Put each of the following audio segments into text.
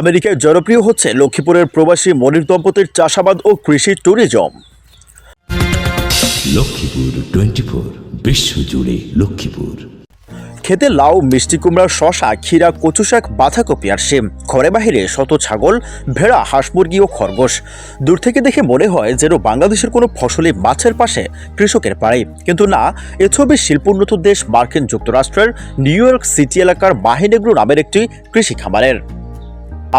আমেরিকায় জনপ্রিয় হচ্ছে লক্ষ্মীপুরের প্রবাসী মনির দম্পতির চাষাবাদ ও কৃষি ট্যুরিজম। লক্ষ্মীপুর টোয়েন্টি ফোর বিশ্বজুড়ে লক্ষ্মীপুর। খেতে লাউ মিষ্টি কুমড়া শশা ক্ষীরা কচু শাক বাঁধাকপি আর শিম। ঘরে বাহিরে শত ছাগল ভেড়া হাঁস মুরগি ও খরগোশ। দূর থেকে দেখে মনে হয় যেন বাংলাদেশের কোনো ফসলি মাছের পাশে কৃষকের পাড়াই কিন্তু না এ ছবি শিল্পোন্নত দেশ মার্কিন যুক্তরাষ্ট্রের নিউ ইয়র্ক সিটি এলাকার মাহিনেগ্রু নামের একটি কৃষি খামারের।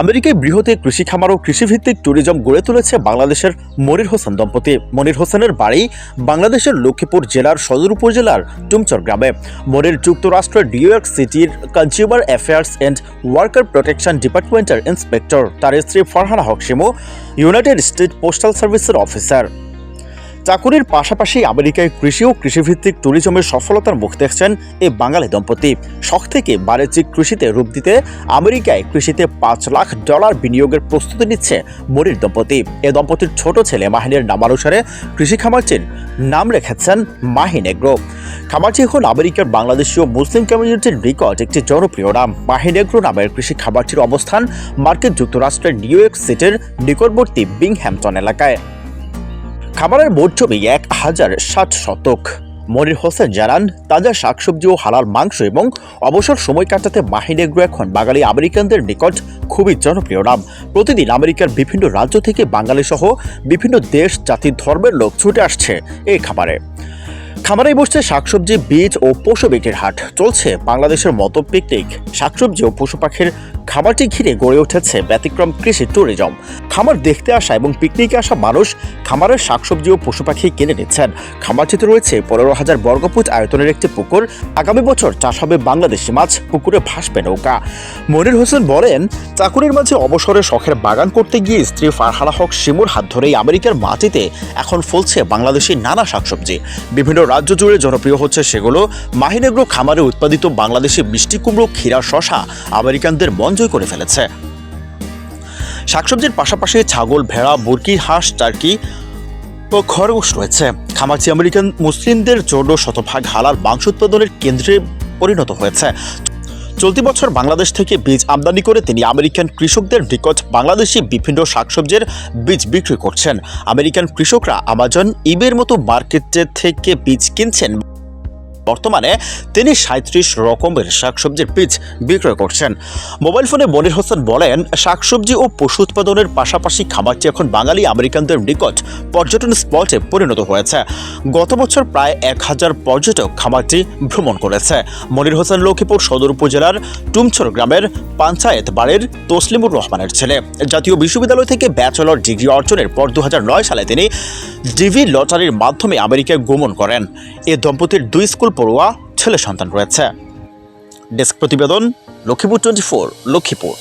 আমেরিকায় বৃহতে কৃষি খামার ও কৃষিভিত্তিক ট্যুরিজম গড়ে তুলেছে বাংলাদেশের মনির হোসেন দম্পতি। মনির হোসেনের বাড়ি বাংলাদেশের লক্ষ্মীপুর জেলার সদর উপজেলার টুমচর গ্রামে। মনির যুক্তরাষ্ট্রের নিউ সিটির consumer affairs and worker protection ডিপার্টমেন্টের ইন্সপেক্টর তার স্ত্রী ফারহানা হকসিমো ইউনাইটেড স্টেট পোস্টাল সার্ভিসের অফিসার চাকুরির পাশাপাশি আমেরিকায় কৃষি ও কৃষিভিত্তিক ট্যুরিজমের সফলতার মুখ দেখছেন এই বাঙালি দম্পতি। শখ থেকে বাণিজ্যিক কৃষিতে রূপ দিতে আমেরিকায় কৃষিতে পাঁচ লাখ ডলার বিনিয়োগের প্রস্তুতি নিচ্ছে মরির দম্পতি। এ দম্পতির ছোট ছেলে মাহিনের নামানুসারে কৃষি খামারটির নাম রেখেছেন মাহিন এগ্রো খামারটি এখন আমেরিকার বাংলাদেশীয় মুসলিম কমিউনিটির নিকট একটি জনপ্রিয় নাম। মাহিন এগ্রো নামের কৃষি খামারটির অবস্থান মার্কিন যুক্তরাষ্ট্রের নিউ ইয়র্ক সিটির নিকটবর্তী বিংহ্যাম্পটন এলাকায়। খাবারের মোট এক হাজার ষাট শতক। মনির হোসেন জানান, তাজা শাকসবজি ও হালাল মাংস এবং অবসর সময় কাটাতে মাহিনেগ্রো এখন বাঙালি আমেরিকানদের নিকট খুবই জনপ্রিয় নাম। প্রতিদিন আমেরিকার বিভিন্ন রাজ্য থেকে বাঙালি সহ বিভিন্ন দেশ জাতি ধর্মের লোক ছুটে আসছে এই খাবারে। খামারে বসছে শাকসবজি, বীজ ও পশু বিক্রির হাট। চলছে বাংলাদেশের মতো পিকনিক শাকসবজি ও পশু পাখির খামারটি ঘিরে গড়ে উঠেছে ব্যতিক্রম কৃষি ট্যুরিজম খামার দেখতে আসা এবং পিকনিকে আসা মানুষ খামারের শাকসবজি ও পশু পাখি কিনে নিচ্ছেন। খামারটিতে রয়েছে পনেরো হাজার বর্গফুট আয়তনের একটি পুকুর। আগামী বছর চাষ হবে বাংলাদেশি মাছ। পুকুরে ভাসবে নৌকা। মনির হোসেন বলেন, চাকুরির মাঝে অবসরে শখের বাগান করতে গিয়ে স্ত্রী ফারহানা হক শিমুর হাত ধরেই আমেরিকার মাটিতে এখন ফলছে বাংলাদেশি নানা শাকসবজি। বিভিন্ন রাজ্য জুড়ে জনপ্রিয় হচ্ছে সেগুলো। মাহিনেগ্রো খামারে উৎপাদিত বাংলাদেশি মিষ্টি কুমড়ো, ক্ষীরা শশা আমেরিকানদের মন জয় করে ফেলেছে। শাকসবজির পাশাপাশি ছাগল, ভেড়া, মুরগি, হাঁস, টার্কি ও খরগোশ রয়েছে। খামাচি আমেরিকান মুসলিমদের জন্য শতভাগ হালাল মাংস উৎপাদনের কেন্দ্রে পরিণত হয়েছে। চলতি বছর বাংলাদেশ থেকে বীজ আমদানি করে তিনি আমেরিকান কৃষকদের নিকট বাংলাদেশি বিভিন্ন শাকসবজির বীজ বিক্রি করছেন। আমেরিকান কৃষকরা আমাজন, ইবের মতো মার্কেটে থেকে বীজ কিনছেন। বর্তমানে তিনি সাঁত্রিশ রকমের শাকসবজির বীজ বিক্রয় করছেন। মোবাইল ফোনে মনির হোসেন বলেন, শাকসবজি ও পশু উৎপাদনের পাশাপাশি খামারটি এখন বাঙালি আমেরিকানদের নিকট পর্যটন স্পটে পরিণত হয়েছে। গত বছর প্রায় এক হাজার পর্যটক খামারটি ভ্রমণ করেছে। মনির হোসেন লক্ষ্মীপুর সদর উপজেলার টুমছর গ্রামের পঞ্চায়েত বাড়ির তসলিমুর রহমানের ছেলে। জাতীয় বিশ্ববিদ্যালয় থেকে ব্যাচেলর ডিগ্রি অর্জনের পর দু হাজার নয় সালে তিনি ডিভি লটারির মাধ্যমে আমেরিকায় গমন করেন। এ দম্পতির দুই স্কুল পড়ুয়া ছেলে সন্তান রয়েছে। ডেস্ক প্রতিবেদন লক্ষ্মীপুর টোয়েন্টি ফোর লক্ষ্মীপুর।